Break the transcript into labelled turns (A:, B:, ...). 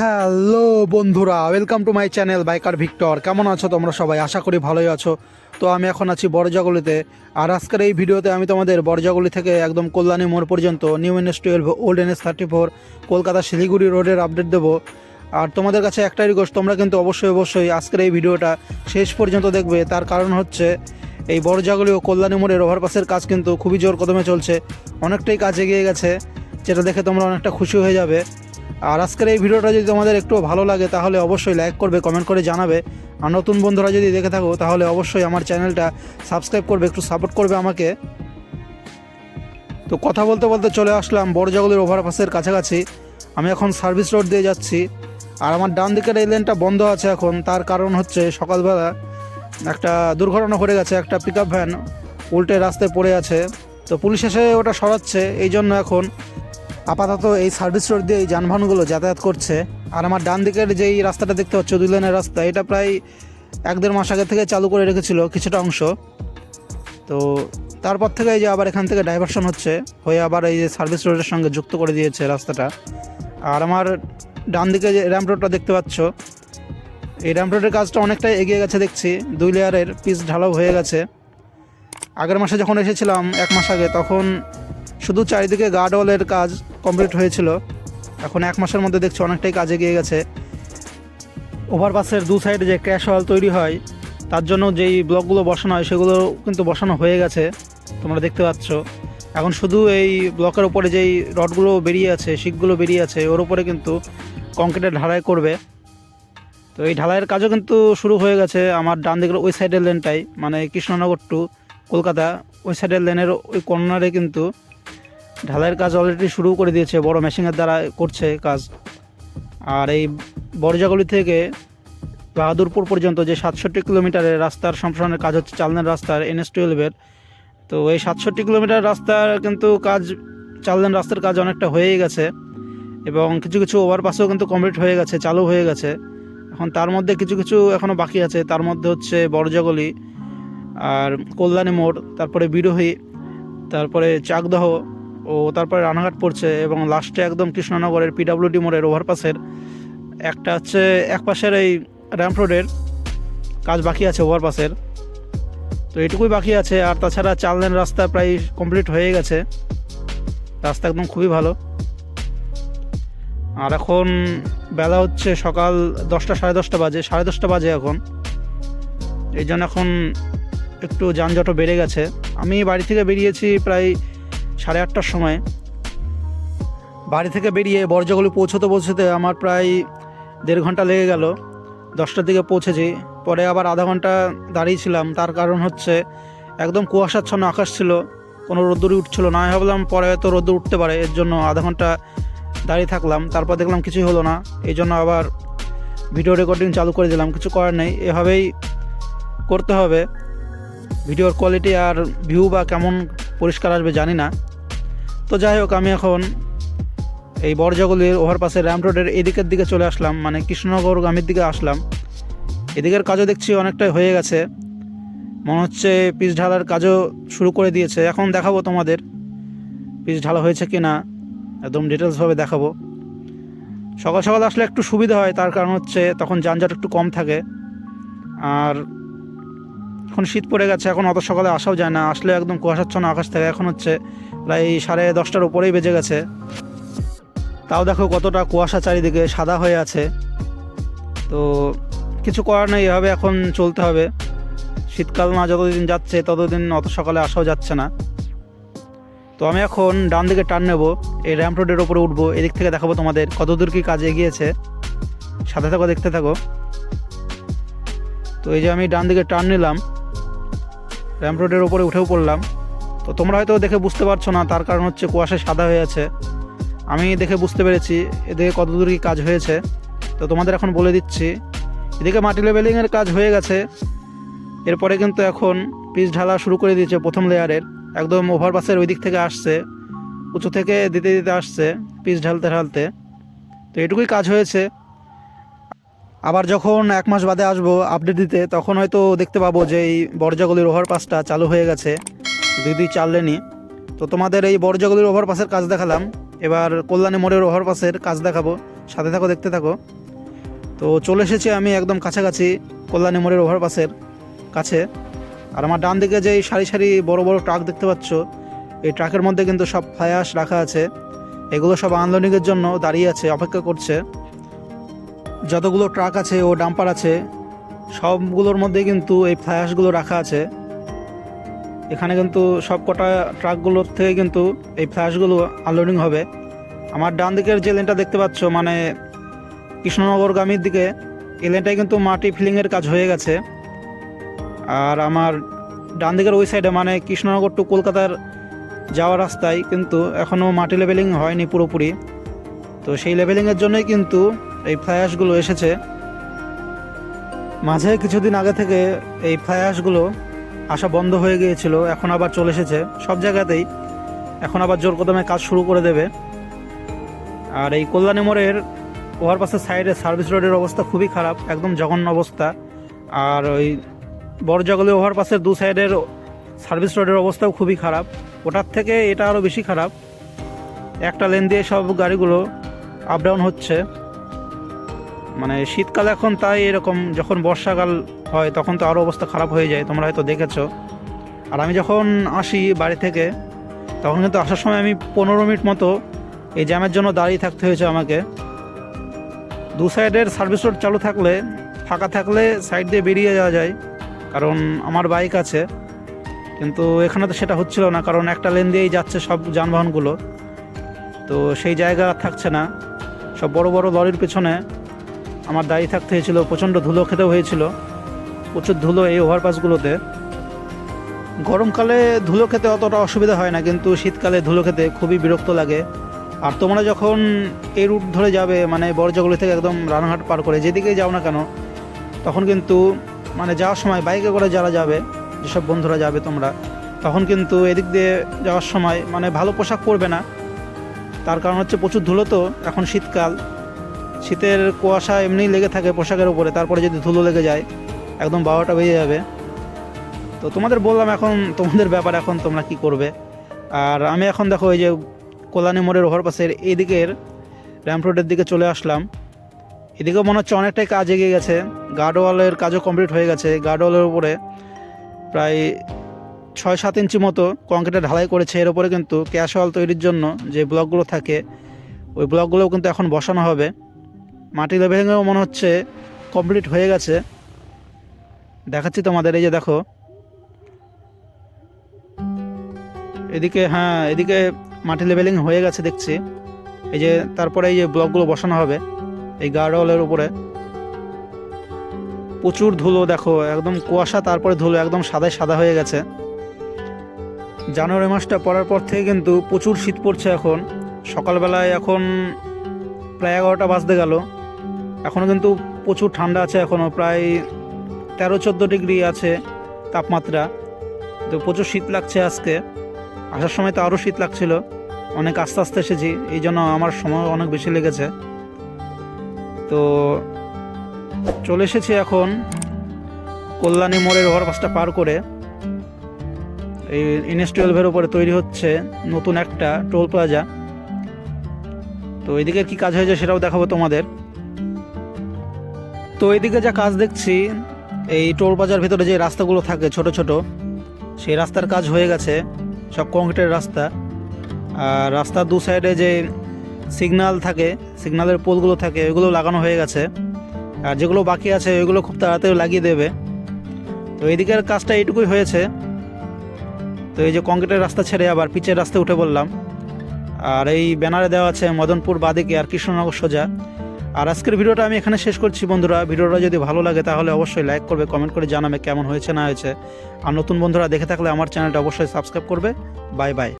A: Hello বন্ধুরা welcome to my channel biker Victor কেমন আছো তোমরা সবাই? আশা করি ভালোই আছো। তো আমি এখন আছি বড়জাগুলিতে। আর আজকের এই ভিডিওতে আমি তোমাদের বড়জাগুলি থেকে একদম কল্যাণী মোড় পর্যন্ত new N S twelve old N S thirty four Kolkata Siliguri রোডের আপডেট দেবো। আর তোমাদের কাছে একটাই রিকোয়েস্ট তোমরা কিন্তু অবশ্যই অবশ্যই আজকের এই ভিডিওটা শেষ পর্যন্ত দেখবে। তার কারণ হচ্ছে, এই বড়জাগুলি ও কল্যাণী মোড়ের ওভারপাসের কাজ কিন্তু খুবই জোর কদমে চলছে। অনেকটাই কাজ এগিয়ে গেছে, যেটা দেখে তোমরা অনেকটা খুশি হয়ে যাবে। আর আজকের এই ভিডিওটা যদি তোমাদের একটু ভালো লাগে, তাহলে অবশ্যই লাইক করবে কমেন্ট করে জানাবে। আর নতুন বন্ধুরা যদি দেখে থাকো, তাহলে অবশ্যই আমার চ্যানেলটা সাবস্ক্রাইব করবে, একটু সাপোর্ট করবে আমাকে। তো কথা বলতে বলতে চলে আসলাম বড়জাগুলির ওভারপাসের কাছাকাছি। আমি এখন সার্ভিস রোড দিয়ে যাচ্ছি। আর আমার ডান দিকের এই লেনটা বন্ধ আছে এখন। তার কারণ হচ্ছে সকালবেলা একটা দুর্ঘটনা ঘটে গেছে, একটা পিক ভ্যান উল্টে রাস্তায় পড়ে আছে। তো পুলিশ এসে ওটা সরাচ্ছে, এই জন্য এখন আপাতত এই সার্ভিস রোড দিয়ে এই যানবাহনগুলো যাতায়াত করছে। আর আমার ডান দিকের যেই রাস্তাটা দেখতে পাচ্ছ, দুই লেনের রাস্তা, এটা প্রায় এক দেড় মাস আগে থেকে চালু করে রেখেছিল কিছুটা অংশ। তো তারপর থেকে এই যে আবার এখান থেকে ডাইভারশন হচ্ছে, হয়ে আবার এই যে সার্ভিস রোডের সঙ্গে যুক্ত করে দিয়েছে রাস্তাটা। আর আমার ডান দিকে যে র্যাম্প রোডটা দেখতে পাচ্ছ, এই র্যাম্প রোডের কাজটা অনেকটাই এগিয়ে গেছে দেখছি। দুই লেয়ারের পিস ঢালাও হয়ে গেছে। আগের মাসে যখন এসেছিলাম, এক মাস আগে, তখন শুধু চারিদিকে গার্ডওয়ালের কাজ কমপ্লিট হয়েছিল। এখন এক মাসের মধ্যে দেখছি অনেকটাই কাজে গিয়ে গেছে। ওভারপাসের দু সাইডে যে ক্র্যাশ ওয়াল তৈরি হয়, তার জন্য যেই ব্লকগুলো বসানো হয়, সেগুলো কিন্তু বসানো হয়ে গেছে, তোমরা দেখতে পাচ্ছ। এখন শুধু এই ব্লকের উপরে যেই রডগুলো বেরিয়ে আছে শিকগুলো বেরিয়ে আছে, ওর উপরে কিন্তু কংক্রিটের ঢালাই করবে। তো এই ঢালাইয়ের কাজও কিন্তু শুরু হয়ে গেছে আমার ডান দিকের ওই সাইডের লেনটাই মানে কৃষ্ণনগর টু কলকাতা, ওই সাইডের লেনের ওই কর্নারে কিন্তু ঢালাইয়ের কাজ অলরেডি শুরু করে দিয়েছে, বড় মেশিনের দ্বারা করছে কাজ। আর এই বড়জাগলি থেকে বাহাদুরপুর পর্যন্ত যে সাতষট্টি কিলোমিটারের রাস্তার সম্প্রসারণের কাজ হচ্ছে চালনের রাস্তার এনএস টুয়েলভের। তো এই সাতষট্টি কিলোমিটার রাস্তার কিন্তু কাজ চাললেন রাস্তার কাজ অনেকটা হয়েই গেছে এবং কিছু কিছু ওভারপাসও কিন্তু কমপ্লিট হয়ে গেছে, চালু হয়ে গেছে। এখন তার মধ্যে কিছু কিছু এখনও বাকি আছে, তার মধ্যে হচ্ছে বড়জাগলি, আর কল্যাণী মোড়, তারপরে বিরোহী, তারপরে চাকদহ ও তারপরে রানাঘাট পড়ছে এবং লাস্টে একদম কৃষ্ণনগরের পিডাব্লিউডি মোড়ের ওভারপাসের একটা হচ্ছে এক পাশের এই র্যাম্প রোডের কাজ বাকি আছে ওভারপাসের তো এটুকুই বাকি আছে আর তাছাড়া চার লেন রাস্তা প্রায় কমপ্লিট হয়ে গেছে। রাস্তা একদম খুবই ভালো। আর এখন বেলা হচ্ছে সকাল দশটা, সাড়ে দশটা বাজে, সাড়ে দশটা বাজে এখন। এই জন্য এখন একটু যানজটও বেড়ে গেছে। আমি বাড়ি থেকে বেরিয়েছি প্রায় সাড়ে আটটার সময় বাড়ি থেকে বেরিয়ে বর্জ্যগুলি পৌঁছতে পৌঁছতে আমার প্রায় দেড় ঘণ্টা লেগে গেল। দশটার দিকে পৌঁছেছি। পরে আবার আধা ঘণ্টা দাঁড়িয়েছিলাম তার কারণ হচ্ছে একদম কুয়াশাচ্ছন্ন আকাশ ছিল। কোনো রোদ্দুরই উঠছিল না। আমি ভাবলাম পরে হয়তো রোদ্দুর উঠতে পারে। এর জন্য আধা ঘণ্টা দাঁড়িয়ে থাকলাম। তারপর দেখলাম কিছুই হলো না। এই জন্য আবার ভিডিও রেকর্ডিং চালু করে দিলাম। কিছু করার নেই। এভাবেই করতে হবে। ভিডিওর কোয়ালিটি আর ভিউ বা কেমন পরিষ্কার আসবে জানি না। তো যাই হোক, আমি এখন এই বড়জাগুলির ওভারপাসের র্যাম্প রোডের এদিকের দিকে চলে আসলাম মানে কৃষ্ণনগর গ্রামের দিকে আসলাম। এদিকের কাজও দেখছি অনেকটাই হয়ে গেছে। মনে হচ্ছে পিচ ঢালার কাজও শুরু করে দিয়েছে। এখন দেখাবো তোমাদের পিচ ঢালা হয়েছে কি না একদম ডিটেলসভাবে দেখাবো। সকাল সকাল আসলে একটু সুবিধা হয়, তার কারণ হচ্ছে তখন যানজট একটু কম থাকে। আর এখন শীত পড়ে গেছে, এখন অত সকালে আসাও যায় না। আসলে একদম কুয়াশাচ্ছন্ন আকাশ থাকে এখন হচ্ছে প্রায় সাড়ে দশটার উপরেই বেজে গেছে। তাও দেখো কতটা কুয়াশা চারিদিকে সাদা হয়ে আছে। তো কিছু করার নেই, এভাবে এখন চলতে হবে। শীতকাল না যতদিন যাচ্ছে, ততদিন অত সকালে আসাও যাচ্ছে না। তো আমি এখন ডান দিকে টার্ন নেব, এই র্যাম্প রোডের ওপরে উঠবো, এদিক থেকে দেখাবো তোমাদের কতদূর কি কাজ এগিয়েছে। সাথে থাকো, দেখতে থাকো। তো এই যে আমি ডান দিকে টার্ন নিলাম র্যাম্প রোডের ওপরে উঠেও পড়লাম। তো তোমরা হয়তো দেখে বুঝতে পারছ না, তার কারণ হচ্ছে কুয়াশায় সাদা হয়ে আছে। আমি দেখে বুঝতে পেরেছি, এদিকে কত দূর কি কাজ হয়েছে। তো তোমাদের এখন বলে দিচ্ছি, এদিকে মাটি লেভেলিংয়ের কাজ হয়ে গেছে। এরপরে কিন্তু এখন পিচ ঢালা শুরু করে দিয়েছে প্রথম লেয়ারের। একদম ওভারপাসের ওই দিক থেকে আসছে, উঁচু থেকে দিতে দিতে আসছে, পিচ ঢালতে ঢালতে। তো এটুকুই কাজ হয়েছে। আবার যখন এক মাস বাদে আসব আপডেট দিতে, তখন হয়তো দেখতে পাবো যে এই বর্জাগুলির ওভারপাসটা চালু হয়ে গেছে। দুই লেনই। তো তোমাদের এই বর্জাগুলির ওভারপাসের কাজ দেখালাম। এবার কল্যাণী মোড়ের ওভারপাসের কাজ দেখাবো। সাথে থাকো, দেখতে থাকো। তো চলে এসেছি আমি একদম কাছাকাছি কল্যাণী মোড়ের ওভারপাসের কাছে। আর আমার ডান দিকে যে সারি সারি বড় বড় ট্রাক দেখতে পাচ্ছ, এই ট্রাকের মধ্যে কিন্তু সব ফায়াস রাখা আছে। এগুলো সব আনলোডিংয়ের জন্য দাঁড়িয়ে আছে, অপেক্ষা করছে। যতগুলো ট্রাক আছে ও ডাম্পার আছে, সবগুলোর মধ্যে কিন্তু এই ফ্লায়াসগুলো রাখা আছে। এখানে কিন্তু সব কটা ট্রাকগুলোর থেকে কিন্তু এই ফ্ল্যাশগুলো আনলোডিং হবে। আমার ডান দিকের যে লেনটা দেখতে পাচ্ছ মানে কৃষ্ণনগরগামীর দিকে, এই লেনটায় কিন্তু মাটি ফিলিংয়ের কাজ হয়ে গেছে। আর আমার ডান দিকের ওই সাইডে মানে কৃষ্ণনগর টু কলকাতার যাওয়ার রাস্তায় কিন্তু এখনও মাটি লেভেলিং হয়নি পুরোপুরি। তো সেই লেভেলিংয়ের জন্যই কিন্তু এই ফ্লায়াসগুলো এসেছে। মাঝে কিছুদিন আগে থেকে এই ফ্লায়াসগুলো আসা বন্ধ হয়ে গিয়েছিল, এখন আবার চলে এসেছে। সব জায়গাতেই এখন আবার জোর কদমে কাজ শুরু করে দেবে। আর এই কল্যাণী মোড়ের ওভারপাসের সাইডে সার্ভিস রোডের অবস্থা খুবই খারাপ, একদম জঘন্য অবস্থা। আর ওই বড়জগলি ওভারপাসের দু সাইডের সার্ভিস রোডের অবস্থাও খুবই খারাপ। ওটার থেকে এটা আরও বেশি খারাপ। একটা লেন দিয়ে সব গাড়িগুলো আপ ডাউন হচ্ছে। মানে শীতকাল এখন তাই এরকম, যখন বর্ষাকাল হয় তখন তো আরও অবস্থা খারাপ হয়ে যায়, তোমরা হয়তো দেখেছ। আর আমি যখন আসি বাড়ি থেকে, তখন কিন্তু আসার সময় আমি পনেরো মিনিট মতো এই জ্যামের জন্য দাঁড়িয়ে থাকতে হয়েছে আমাকে। দু সাইডের সার্ভিস রোড চালু থাকলে, ফাঁকা থাকলে সাইড দিয়ে বেরিয়ে যাওয়া যায়, কারণ আমার বাইক আছে। কিন্তু এখানে তো সেটা হচ্ছিল না, কারণ একটা লেন দিয়েই যাচ্ছে সব যানবাহনগুলো। তো সেই জায়গা থাকছে না, সব বড় বড় লরির পেছনে। আমার দাঁড়িয়ে থাকতে হয়েছিল, প্রচণ্ড ধুলো খেতেও হয়েছিল। প্রচুর ধুলো এই ওভারপাসগুলোতে। গরমকালে ধুলো খেতে অতটা অসুবিধা হয় না, কিন্তু শীতকালে ধুলো খেতে খুবই বিরক্ত লাগে। আর তোমরা যখন এই রুট ধরে যাবে মানে বড়জগুলি থেকে একদম রানাঘাট পার করে যেদিকেই যাও না কেন, তখন কিন্তু মানে যাওয়ার সময় বাইকে করে যারা যাবে, যেসব বন্ধুরা যাবে তোমরা, তখন কিন্তু এদিক দিয়ে যাওয়ার সময় মানে ভালো পোশাক পরবে না। তার কারণ হচ্ছে প্রচুর ধুলো তো, এখন শীতকাল। শীতের কুয়াশা এমনিই লেগে থাকে পোশাকের উপরে, তারপরে যদি ধুলো লেগে যায়, একদম বারোটা বেজে যাবে। তো তোমাদের বললাম এখন তোমাদের ব্যাপার, এখন তোমরা কি করবে? আর আমি এখন দেখো এই যে কল্যাণী মোড়ের ওভারপাসের এই দিকের র্যাম্প রোডের দিকে চলে আসলাম। এদিকেও মনে হচ্ছে অনেকটাই কাজ এগিয়ে গেছে। গার্ডওয়ালের কাজও কমপ্লিট হয়ে গেছে। গার্ডওয়ালের উপরে প্রায় ছয় সাত ইঞ্চি মতো কংক্রিটের ঢালাই করেছে। এর উপরে কিন্তু ক্যাশ ওয়াল তৈরির জন্য যে ব্লকগুলো থাকে, ওই ব্লকগুলোও কিন্তু এখন বসানো হবে। মাটি লেভেলিংয়েও মনে হচ্ছে কমপ্লিট হয়ে গেছে। দেখাচ্ছি তোমাদের, এই যে দেখো। এদিকে হ্যাঁ এদিকে মাটি লেভেলিং হয়ে গেছে দেখছি। এই যে, তারপরে এই যে ব্লকগুলো বসানো হবে, এই গার্ডওয়ালের উপরে। প্রচুর ধুলো, দেখো, একদম কুয়াশা, তারপরে ধুলো একদম সাদায় সাদা হয়ে গেছে। জানুয়ারি মাসটা পড়ার পর থেকে কিন্তু প্রচুর শীত পড়ছে এখন। সকালবেলায় এখন প্রায় এগারোটা বাজতে গেল। এখনও কিন্তু প্রচুর ঠান্ডা আছে এখনও প্রায় তেরো চোদ্দ ডিগ্রি আছে তাপমাত্রা। তো প্রচুর শীত লাগছে আজকে। আসার সময় তো আরও শীত লাগছিল। অনেক আস্তে আস্তে এসেছি, এই জন্য আমার সময় অনেক বেশি লেগেছে। তো চলে এসেছি এখন কল্যাণী মোড়ের ওভারপাসটা পার করে। এই এনএস টুয়েলভের উপরে তৈরি হচ্ছে নতুন একটা টোল প্লাজা। তো এদিকে কি কাজ হয়েছে সেটাও দেখাবো তোমাদের। তো এইদিকে যা কাজ দেখছি, এই টোল প্লাজার ভিতরে যে রাস্তাগুলো থাকে ছোট ছোট, সেই রাস্তার কাজ হয়ে গেছে, সব কংক্রিটের রাস্তা। আর রাস্তার দু সাইডে যে সিগনাল থাকে, সিগনালের পোলগুলো থাকে, ওইগুলো লাগানো হয়ে গেছে। আর যেগুলো বাকি আছে, ওইগুলো খুব তাড়াতাড়ি লাগিয়ে দেবে। তো এইদিকের কাজটা এইটুকুই হয়েছে। তো এই যে কংক্রিটের রাস্তা ছেড়ে আবার পিচের রাস্তায় উঠে বললাম আর এই ব্যানারে দেওয়া আছে মদনপুর বাদিকে আর কৃষ্ণনগর সোজা। আর আজকের ভিডিওটা আমি এখানে শেষ করছি বন্ধুরা। ভিডিওটা যদি ভালো লাগে তাহলে অবশ্যই লাইক করবে কমেন্ট করে জানাবে কেমন হয়েছে না হয়েছে। আর নতুন বন্ধুরা দেখে থাকলে আমার চ্যানেলটা অবশ্যই সাবস্ক্রাইব করবে। Bye bye